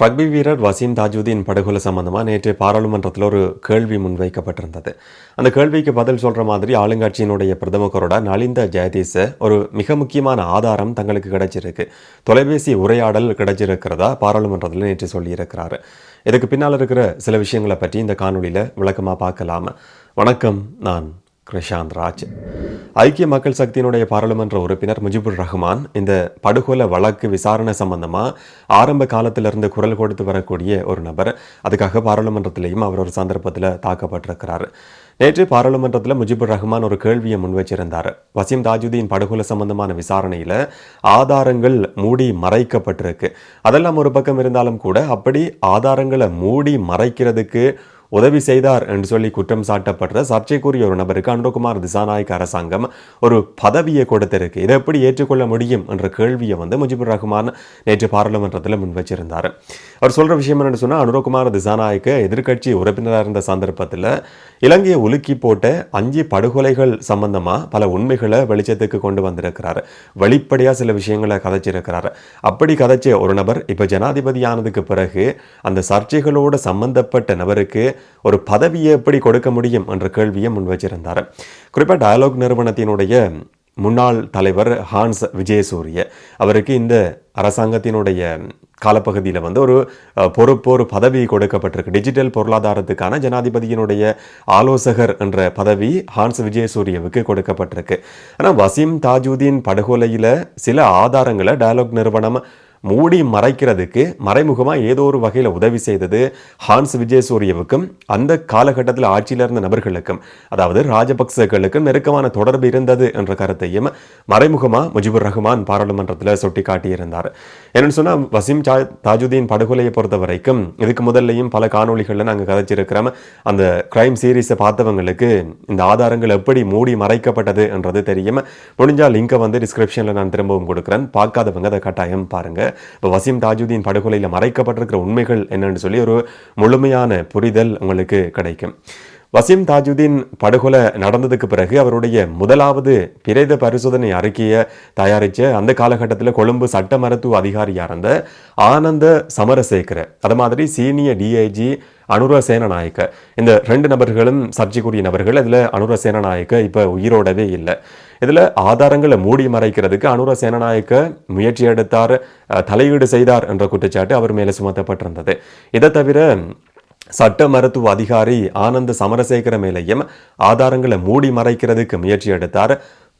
Rugby வீரர் வசீம் தாஜுதீன் படுகொலை சம்பந்தமாக நேற்று பாராளுமன்றத்தில் ஒரு கேள்வி முன்வைக்கப்பட்டிருந்தது. அந்த கேள்விக்கு பதில் சொல்கிற மாதிரி ஆளுங்கட்சியினுடைய பிரதமக்கரோட நலிந்த ஜெயதீச ஒரு மிக முக்கியமான ஆதாரம் தங்களுக்கு கிடைச்சிருக்கு. தொலைபேசி உரையாடல் கிடைச்சிருக்கிறதா பாராளுமன்றத்தில் நேற்று சொல்லியிருக்கிறாரு. இதுக்கு பின்னால் இருக்கிற சில விஷயங்களை பற்றி இந்த காணொலியில் விளக்கமாக பார்க்கலாம. வணக்கம் நான் கிருஷாந்த் ராஜ். ஐக்கிய மக்கள் சக்தியினுடைய பாராளுமன்ற உறுப்பினர் முஜிபுர் ரஹ்மான் இந்த படுகொலை வழக்கு விசாரணை சம்பந்தமாக ஆரம்ப காலத்திலிருந்து குரல் கொடுத்து வரக்கூடிய ஒரு நபர். அதுக்காக பாராளுமன்றத்திலையும் அவர் ஒரு சந்தர்ப்பத்தில் தாக்கப்பட்டிருக்கிறார். நேற்று பாராளுமன்றத்தில் முஜிபுர் ரஹ்மான் ஒரு கேள்வியை முன்வச்சிருந்தார். வசீம் தாஜுதீன் படுகொலை சம்பந்தமான விசாரணையில் ஆதாரங்கள் மூடி மறைக்கப்பட்டிருக்கு. அதெல்லாம் ஒரு பக்கம் இருந்தாலும் கூட அப்படி ஆதாரங்களை மூடி மறைக்கிறதுக்கு உதவி செய்தார் என்று சொல்லி குற்றம் சாட்டப்படுற சர்ச்சைக்குரிய ஒரு நபருக்கு அனுகுமார் திசாநாயக் அரசாங்கம் ஒரு பதவியை கொடுத்திருக்கு. இதை எப்படி ஏற்றுக்கொள்ள முடியும் என்ற கேள்வியை வந்து முஜிபுர் ரஹ்மான் நேற்று பாராளுமன்றத்தில் முன் வச்சிருந்தார். அவர் சொல்ற விஷயம் என்னன்னு சொன்னால் அனுரகுமார் திசாநாயக்கு எதிர்க்கட்சி உறுப்பினராக இருந்த சந்தர்ப்பத்தில் இலங்கையை உலுக்கி போட்ட அஞ்சு படுகொலைகள் சம்பந்தமா பல உண்மைகளை வெளிச்சத்துக்கு கொண்டு வந்திருக்கிறார். வெளிப்படையாக சில விஷயங்களை கதைச்சிருக்கிறார். அப்படி கதைச்ச ஒரு நபர் இப்ப ஜனாதிபதியானதுக்கு பிறகு அந்த சர்ச்சைகளோடு சம்பந்தப்பட்ட நபருக்கு ஒரு பதவியை எப்படி கொடுக்க முடியும் என்ற கேள்வியை முன்வச்சிருந்தார் குறிப்பாக டயலாக் நிறுவனத்தினுடைய முன்னாள் தலைவர் ஹான்ஸ் விஜயசூரிய அவருக்கு இந்த அரசாங்கத்தினுடைய காலப்பகுதியில் வந்து ஒரு பொறுப்பு ஒரு பதவி கொடுக்கப்பட்டிருக்கு. டிஜிட்டல் பொருளாதாரத்துக்கான ஜனாதிபதியினுடைய ஆலோசகர் என்ற பதவி ஹான்ஸ் விஜயசூரியவுக்கு கொடுக்கப்பட்டிருக்கு. ஆனால் வசீம் தாஜுதீன் படுகொலையில் சில ஆதாரங்களை டயலாக் நிறுவனம் மூடி மறைக்கிறதுக்கு மறைமுகமாக ஏதோ ஒரு வகையில் உதவி செய்தது ஹான்ஸ் விஜயசூரியவுக்கும் அந்த காலகட்டத்தில் ஆட்சியில் இருந்த நபர்களுக்கும் அதாவது ராஜபக்சேக்களுக்கும் நெருக்கமான தொடர்பு இருந்தது என்ற கருத்தையும் மறைமுகமாக முஜிபுர் ரஹ்மான் பாராளுமன்றத்தில் சுட்டி காட்டியிருந்தார் என்னென்னு சொன்னால் வசீம் சா தாஜுதீன் படுகொலையை பொறுத்த வரைக்கும் இதுக்கு முதல்லையும் பல காணொளிகளில் நாங்கள் கதைச்சிருக்கிறோம். அந்த கிரைம் சீரீஸை பார்த்தவங்களுக்கு இந்த ஆதாரங்கள் எப்படி மூடி மறைக்கப்பட்டது என்றது தெரியும். முடிஞ்சால் லிங்கை வந்து டிஸ்கிரிப்ஷனில் நான் திரும்பவும் கொடுக்குறேன். பார்க்காதவங்க அதை கட்டாயம் பாருங்கள் இப்போ வசீம் தாஜுதீன் படுகொலையில் மறைக்கப்பட்டிருக்கிற உண்மைகள் என்னன்னு சொல்லி ஒரு முழுமையான புரிதல் உங்களுக்கு கிடைக்கும். வசீம் தாஜுதீன் படுகொலை நடந்ததுக்கு பிறகு அவருடைய முதலாவது பிரேத பரிசோதனை அறிக்கையை தயாரித்த அந்த காலகட்டத்தில் கொழும்பு சட்ட மருத்துவ அதிகாரியாக இருந்த ஆனந்த சமரசேகர. அது மாதிரி சீனியர் டிஐஜி அனுர சேனநாயக்க. இந்த ரெண்டு நபர்களும் சர்ச்சைக்குரிய நபர்கள். அதில் அனுர சேனநாயக்க இப்போ உயிரோடவே இல்லை. இதில் ஆதாரங்களை மூடி மறைக்கிறதுக்கு அனுர சேனநாயக்க முயற்சி எடுத்தார் அஹ், தலையீடு செய்தார் என்ற குற்றச்சாட்டு அவர் மேலே சுமத்தப்பட்டிருந்தது. இதை தவிர சட்ட மருத்துவ அதிகாரி ஆனந்த சமரசேகர மேலையும் ஆதாரங்களை மூடி மறைக்கிறதுக்கு முயற்சி எடுத்தார்.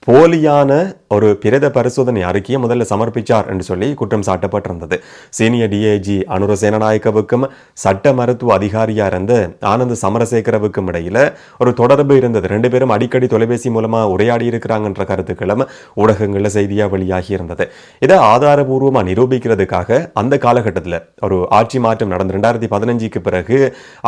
போலியான ஒரு பிரேத பரிசோதனை அறிக்கையை முதல்ல சமர்ப்பிச்சார் என்று சொல்லி குற்றம் சாட்டப்பட்டிருந்தது. சீனியர் டிஏஜி அனுர சேனநாயக்கவுக்கும் சட்ட மருத்துவ அதிகாரியாக இருந்த ஆனந்த சமரசேகரவுக்கும் இடையில் ஒரு தொடர்பு இருந்தது. ரெண்டு பேரும் அடிக்கடி தொலைபேசி மூலமாக உரையாடி இருக்கிறாங்கன்ற கருத்துக்களும் ஊடகங்களில் செய்தியா வெளியாகி இருந்தது. இதை ஆதாரபூர்வமாக நிரூபிக்கிறதுக்காக அந்த காலகட்டத்தில் ஒரு ஆட்சி மாற்றம் நடந்து ரெண்டாயிரத்தி பதினஞ்சுக்கு பிறகு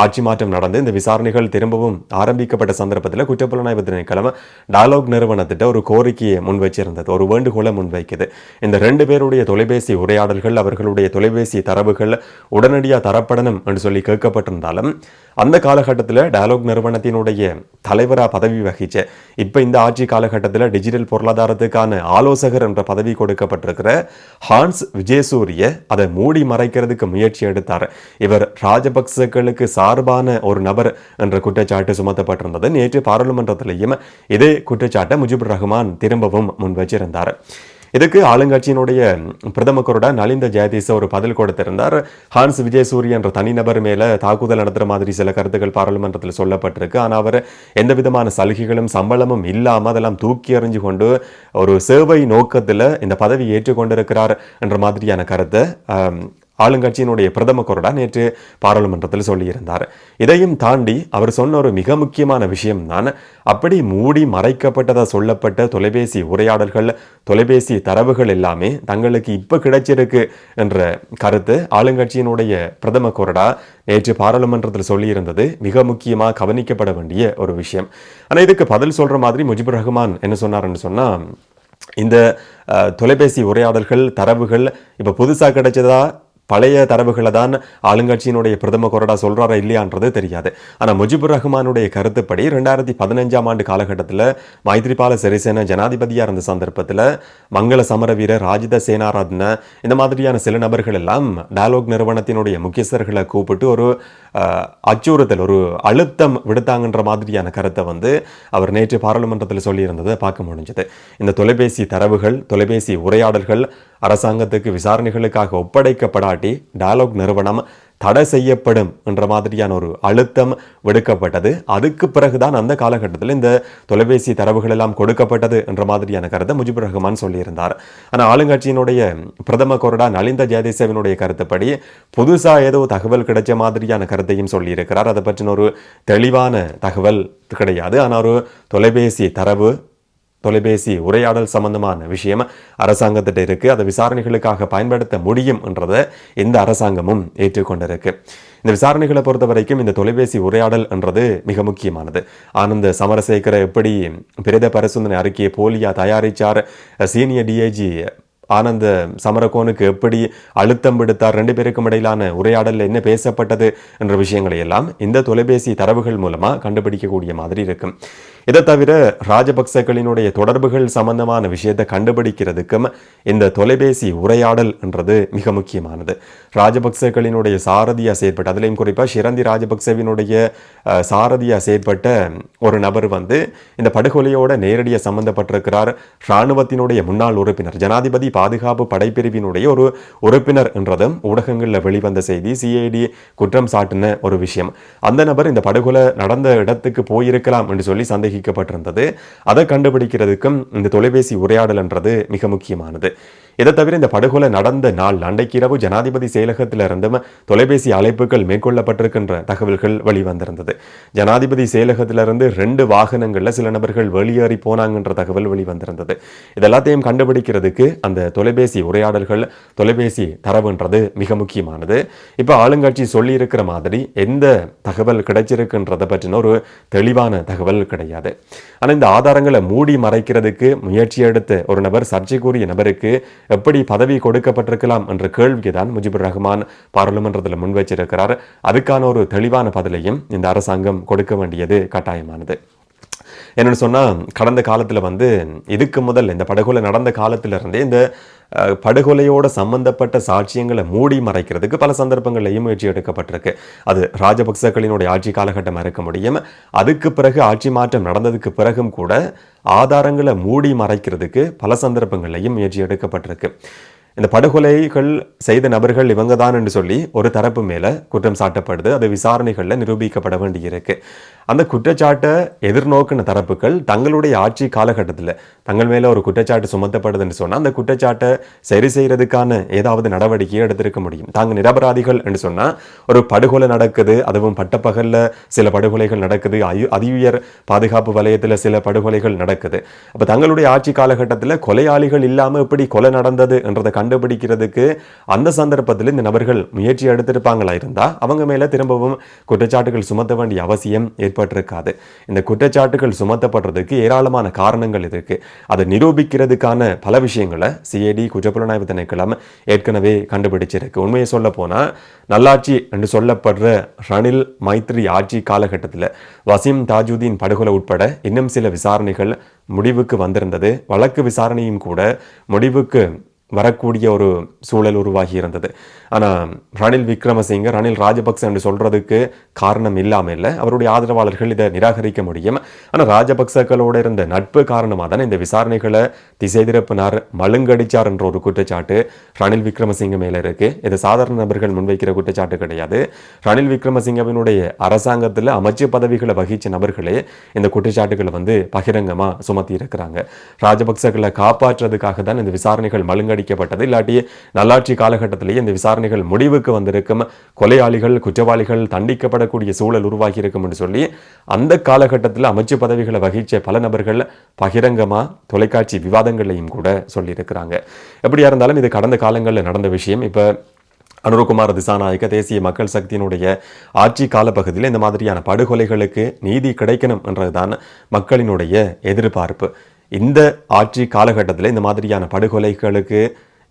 ஆட்சி மாற்றம் நடந்து இந்த விசாரணைகள் திரும்பவும் ஆரம்பிக்கப்பட்ட சந்தர்ப்பத்தில் குற்றப்புலனாய்வு திணைக்களம் டயலாக் நிறுவனத்திட்ட ஒரு கோரிக்கையை முன்வைச்சிருந்தது ஒரு வேண்டுகோளை முன்வைக்குது. இந்த ரெண்டு பேருடைய தொலைபேசி உரையாடல்கள் அவர்களுடைய தொலைபேசி தரவுகள் உடனடியாக தரப்படணும் என்று சொல்லி கேட்கப்பட்டிருந்தாலும் அந்த காலகட்டத்தில் டயலாக் நிறுவனத்தினுடைய தலைவராக பதவி வகிச்ச இப்போ இந்த ஆட்சி காலகட்டத்தில் டிஜிட்டல் பொருளாதாரத்துக்கான ஆலோசகர் என்ற பதவி கொடுக்கப்பட்டிருக்கிற ஹான்ஸ் விஜயசூரிய அதை மூடி மறைக்கிறதுக்கு முயற்சி எடுத்தார். இவர் ராஜபக்சக்களுக்கு சார்பான ஒரு நபர் என்ற குற்றச்சாட்டு சுமத்தப்பட்டிருந்தது. நேற்று பாராளுமன்றத்திலேயும் இதே குற்றச்சாட்டை முஜிபுர் ரஹ்மான் திரும்பவும் முன் வச்சிருந்தார் இதுக்கு ஆளுங்கட்சியினுடைய பிரதமரோட நலிந்த ஜெயதீச ஒரு பதில் கொடுத்திருந்தார். ஹான்ஸ் விஜயசூரிய என்ற தனிநபர் மேல தாக்குதல் நடத்துற மாதிரி சில கருத்துக்கள் பாராளுமன்றத்தில் சொல்லப்பட்டிருக்கு. ஆனா அவர் எந்த விதமான சலுகைகளும் சம்பளமும் இல்லாமல் அதெல்லாம் தூக்கி எறிஞ்சு கொண்டு ஒரு சேவை நோக்கத்துல இந்த பதவி ஏற்றுக்கொண்டிருக்கிறார் என்ற மாதிரியான கருத்தை ஆளுங்கட்சியினுடைய பிரதம கொறடா நேற்று பாராளுமன்றத்தில் சொல்லியிருந்தார். இதையும் தாண்டி அவர் சொன்ன ஒரு மிக முக்கியமான விஷயம் தான் அப்படி மூடி மறைக்கப்பட்டதாக சொல்லப்பட்ட தொலைபேசி உரையாடல்கள் தொலைபேசி தரவுகள் எல்லாமே தங்களுக்கு இப்போ கிடைச்சிருக்கு என்ற கருத்து ஆளுங்கட்சியினுடைய பிரதம கொறடா நேற்று பாராளுமன்றத்தில் சொல்லியிருந்தது மிக முக்கியமாக கவனிக்கப்பட வேண்டிய ஒரு விஷயம். ஆனால் இதுக்கு பதில் சொல்கிற மாதிரி முஜிபுர் ரஹ்மான் என்ன சொன்னார்ன்னு சொன்னால் இந்த தொலைபேசி உரையாடல்கள் தரவுகள் இப்போ புதுசாக கிடைச்சதா பழைய தரவுகளை தான் ஆளுங்கட்சியினுடைய பிரதம கொறடா சொல்கிறாரா இல்லையான்றது தெரியாது. ஆனால் முஜிபுர் ரஹ்மானுடைய கருத்துப்படி ரெண்டாயிரத்தி பதினஞ்சாம் ஆண்டு காலகட்டத்தில் மைத்ரிபால சிறிசேன ஜனாதிபதியாக இருந்த சந்தர்ப்பத்தில் மங்கள சமரவீர ராஜித சேனாராத்ன இந்த மாதிரியான சில நபர்கள் எல்லாம் டயலாக் நிறுவனத்தினுடைய முக்கியஸ்தர்களை கூப்பிட்டு ஒரு அச்சுறுத்தல் ஒரு அழுத்தம் விடுத்தாங்கன்ற மாதிரியான கருத்தை வந்து அவர் நேற்று பாராளுமன்றத்தில் சொல்லியிருந்ததை பார்க்க முடிஞ்சது. இந்த தொலைபேசி தரவுகள் தொலைபேசி உரையாடல்கள் அரசாங்கத்துக்கு விசாரணைகளுக்காக ஒப்படைக்கப்படாட்டி டயலாக் நிறுவனம் தடை செய்யப்படும் என்ற மாதிரியான ஒரு அழுத்தம் விடுக்கப்பட்டது. அதுக்கு பிறகுதான் அந்த காலகட்டத்தில் இந்த தொலைபேசி தரவுகள் எல்லாம் கொடுக்கப்பட்டது என்ற மாதிரியான கருத்தை முஜிபுர் ரஹ்மான் சொல்லியிருந்தார். ஆனால் ஆளுங்கட்சியினுடைய பிரதம கொறடா நலிந்த ஜெயதேசவினுடைய கருத்துப்படி புதுசாக ஏதோ தகவல் கிடைச்ச மாதிரியான கருத்தையும் சொல்லியிருக்கிறார். அதை பற்றின ஒரு தெளிவான தகவல் கிடையாது. ஆனால் ஒரு தொலைபேசி தரவு தொலைபேசி உரையாடல் சம்பந்தமான விஷயம் அரசாங்கத்திட்ட இருக்கு. அதை விசாரணைகளுக்காக பயன்படுத்த முடியும் என்றதை இந்த அரசாங்கமும் ஏற்றுக்கொண்டிருக்கு. இந்த விசாரணைகளை பொறுத்த வரைக்கும் இந்த தொலைபேசி உரையாடல் என்றது மிக முக்கியமானது. ஆனந்த சமரசேகர எப்படி பிரேத பரிசோதனை அறிக்கையை போலியா தயாரிச்சார்? சீனியர் டிஐஜி ஆனந்த சமரகோனுக்கு எப்படி அழுத்தம் விடுத்தார்? ரெண்டு பேருக்கும் இடையிலான உரையாடலில் என்ன பேசப்பட்டது? என்ற விஷயங்களை எல்லாம் இந்த தொலைபேசி தரவுகள் மூலமா கண்டுபிடிக்கக்கூடிய மாதிரி இருக்கும் இதை தவிர ராஜபக்சகளினுடைய தொடர்புகள் சம்பந்தமான விஷயத்தை கண்டுபிடிக்கிறதுக்கும் இந்த தொலைபேசி உரையாடல் என்றது மிக முக்கியமானது. ராஜபக்சகளினுடைய சாரதியாக செயற்பட்ட அதுலேயும் குறிப்பாக ஷிரந்தி ராஜபக்சவினுடைய சாரதியாக செயற்பட்ட ஒரு நபர் வந்து இந்த படுகொலையோட நேரடியாக சம்பந்தப்பட்டிருக்கிறார். இராணுவத்தினுடைய முன்னாள் உறுப்பினர் ஜனாதிபதி பாதுகாப்பு படைப்பிரிவினுடைய ஒரு உறுப்பினர் என்றதும் ஊடகங்களில் வெளிவந்த செய்தி சிஐடி குற்றம் சாட்டின ஒரு விஷயம். அந்த நபர் இந்த படுகொலை நடந்த இடத்துக்கு போயிருக்கலாம் என்று சொல்லி சந்தேகிக்கப்பட்டிருந்தது அதை கண்டுபிடிக்கிறதுக்கும் இந்த தொலைபேசி உரையாடல் என்றது மிக முக்கியமானது. இதை தவிர இந்த படுகொலை நடந்த நாள் அன்றைக்கு இரவு ஜனாதிபதி செயலகத்திலிருந்தும் தொலைபேசி அழைப்புகள் மேற்கொள்ளப்பட்டிருக்கின்ற தகவல்கள் வெளிவந்திருந்தது. ஜனாதிபதி செயலகத்திலிருந்து ரெண்டு வாகனங்களில் சில நபர்கள் வெளியேறி போனாங்கன்ற தகவல் வெளிவந்திருந்தது. இதெல்லாத்தையும் கண்டுபிடிக்கிறதுக்கு அந்த தொலைபேசி உரையாடல்கள் தொலைபேசி தரவுன்றது மிக முக்கியமானது. இப்போ ஆளுங்கட்சி சொல்லியிருக்கிற மாதிரி எந்த தகவல் கிடைச்சிருக்குன்றதை பற்றின ஒரு தெளிவான தகவல் கிடையாது. ஆனால் இந்த ஆதாரங்களை மூடி மறைக்கிறதுக்கு முயற்சி எடுத்த ஒரு நபர் சர்ச்சைக்குரிய நபருக்கு எப்படி பதவி கொடுக்கப்பட்டிருக்கலாம் என்ற கேள்விக்கு தான் முஜிபுர் ரஹ்மான் பாராளுமன்றத்தில் முன்வைச்சிருக்கிறார். அதுக்கான ஒரு தெளிவான பதிலையும் இந்த அரசாங்கம் கொடுக்க வேண்டியது கட்டாயமானது. என்னென்னு சொன்னா கடந்த காலத்துல வந்து இதுக்கு முதல் இந்த படுகொலை நடந்த காலத்திலிருந்தே இந்த படுகொலையோட சம்பந்தப்பட்ட சாட்சியங்களை மூடி மறைக்கிறதுக்கு பல சந்தர்ப்பங்களையும் முயற்சி எடுக்கப்பட்டிருக்கு. அது ராஜபக்சகளினுடைய ஆட்சி காலகட்டம் இருக்க முடியும். அதுக்கு பிறகு ஆட்சி மாற்றம் நடந்ததுக்கு பிறகும் கூட ஆதாரங்களை மூடி மறைக்கிறதுக்கு பல சந்தர்ப்பங்களையும் முயற்சி எடுக்கப்பட்டிருக்கு. இந்த படுகொலைகள் செய்த நபர்கள் இவங்க தான் என்று சொல்லி ஒரு தரப்பு மேலே குற்றம் சாட்டப்படுது. அது விசாரணைகளில் நிரூபிக்கப்பட வேண்டியிருக்கு. அந்த குற்றச்சாட்டை எதிர்நோக்கின தரப்புகள் தங்களுடைய ஆட்சி காலகட்டத்தில் தங்கள் மேலே ஒரு குற்றச்சாட்டு சுமத்தப்படுதுன்னு சொன்னால் அந்த குற்றச்சாட்டை சரி செய்யறதுக்கான ஏதாவது நடவடிக்கையை எடுத்திருக்க முடியும். தாங்கள் நிரபராதிகள் என்று சொன்னால் ஒரு படுகொலை நடக்குது அதுவும் பட்டப்பகலில் சில படுகொலைகள் நடக்குது அயு அதியுயர் பாதுகாப்பு வலயத்தில் சில படுகொலைகள் நடக்குது. அப்போ தங்களுடைய ஆட்சி காலகட்டத்தில் கொலையாளிகள் இல்லாமல் எப்படி கொலை நடந்தது என்றதை கண்டுபிடிக்கிறதுக்கு அந்த சந்தர்ப்பத்தில் இந்த நபர்கள் முயற்சி எடுத்திருப்பாங்களா இருந்தால் அவங்க மேலே திரும்பவும் குற்றச்சாட்டுகள் சுமத்த வேண்டிய அவசியம் ஏற்பட்டிருக்காது. இந்த குற்றச்சாட்டுகள் சுமத்தப்படுறதுக்கு ஏராளமான காரணங்கள் இருக்கு. அதை நிரூபிக்கிறதுக்கான பல விஷயங்களை சிஐடி குற்றப்புலனாய்வு திணைக்களம் ஏற்கனவே கண்டுபிடிச்சிருக்கு. உண்மையை சொல்ல போனால் நல்லாட்சி என்று சொல்லப்படுற ரணில் மைத்ரி ஆட்சி காலகட்டத்தில் வசீம் தாஜுதீன் படுகொலை உட்பட இன்னும் சில விசாரணைகள் முடிவுக்கு வந்திருந்தது. வழக்கு விசாரணையும் கூட முடிவுக்கு வரக்கூடிய ஒரு சூழல் உருவாகி இருந்தது. ஆனால் ரணில் விக்ரமசிங்க ரணில் ராஜபக்ச என்று சொல்றதுக்கு காரணம் இல்லாமல் இல்லை. அவருடைய ஆதரவாளர்கள் இதை நிராகரிக்க முடியும். ஆனால் ராஜபக்சக்களோடு இருந்த நட்பு காரணமாக தான் இந்த விசாரணைகளை திசை திருப்பினார் மழுங்கடிச்சார் என்ற ஒரு குற்றச்சாட்டு ரணில் விக்ரமசிங்க மேல இருக்கு. இது சாதாரண நபர்கள் முன்வைக்கிற குற்றச்சாட்டு கிடையாது. ரணில் விக்ரமசிங்கவினுடைய அரசாங்கத்தில் அமைச்சு பதவிகளை வகிச்ச நபர்களே இந்த குற்றச்சாட்டுகளை வந்து பகிரங்கமா சுமத்தி இருக்கிறாங்க. ராஜபக்சகளை காப்பாற்றுறதுக்காக தான் இந்த விசாரணைகள் மழுங்கடிக்கப்பட்டது இல்லாட்டி நல்லாட்சி காலகட்டத்திலேயே இந்த விசாரணைகள் முடிவுக்கு வந்திருக்கும். கொலையாளிகள் குற்றவாளிகள் தண்டிக்கப்படக்கூடிய சூழல் உருவாகி இருக்கும் என்று சொல்லி அந்த காலகட்டத்தில் அமைச்சு பதவிகளை வகிச்ச பல நபர்கள் பகிரங்கமா தொலைக்காட்சி விவாதங்களையும் கூட சொல்லியிருக்கிறாங்க. எப்படியா இருந்தாலும் இது கடந்த காலங்களில் நடந்த விஷயம். இப்போ அனுரகுமார் திசாநாயக்க தேசிய மக்கள் சக்தியினுடைய ஆட்சி காலப்பகுதியில் இந்த மாதிரியான படுகொலைகளுக்கு நீதி கிடைக்கணும் என்றதுதான் மக்களினுடைய எதிர்பார்ப்பு. இந்த ஆட்சி காலகட்டத்தில் இந்த மாதிரியான படுகொலைகளுக்கு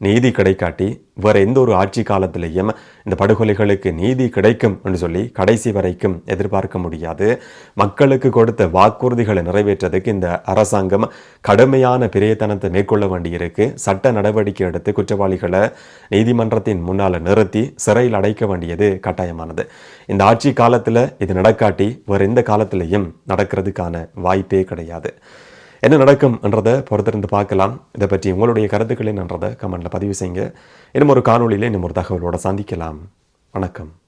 நீதி கிடைக்காட்டி வேறு எந்த ஒரு ஆட்சி காலத்திலையும் இந்த படுகொலைகளுக்கு நீதி கிடைக்கும் என்று சொல்லி கடைசி வரைக்கும் எதிர்பார்க்க முடியாது. மக்களுக்கு கொடுத்த வாக்குறுதிகளை நிறைவேற்றதுக்கு இந்த அரசாங்கம் கடுமையான பிரயத்தனத்தை மேற்கொள்ள வேண்டியிருக்கு. சட்ட நடவடிக்கை எடுத்து குற்றவாளிகளை நீதிமன்றத்தின் முன்னால் நிறுத்தி சிறையில் அடைக்க வேண்டியது கட்டாயமானது. இந்த ஆட்சி காலத்தில் இது நடக்காட்டி வேறு எந்த காலத்திலையும் நடக்கிறதுக்கான வாய்ப்பே கிடையாது. என்ன நடக்கும் என்றதை பொறுத்திருந்து பார்க்கலாம். இதை பற்றி உங்களுடைய கருத்துக்கள் என்னன்றதை கமெண்டில் பதிவு செய்யுங்க. இன்னும் ஒரு காணொலியில் இன்னும் ஒரு தகவலோடு சந்திக்கலாம். வணக்கம்.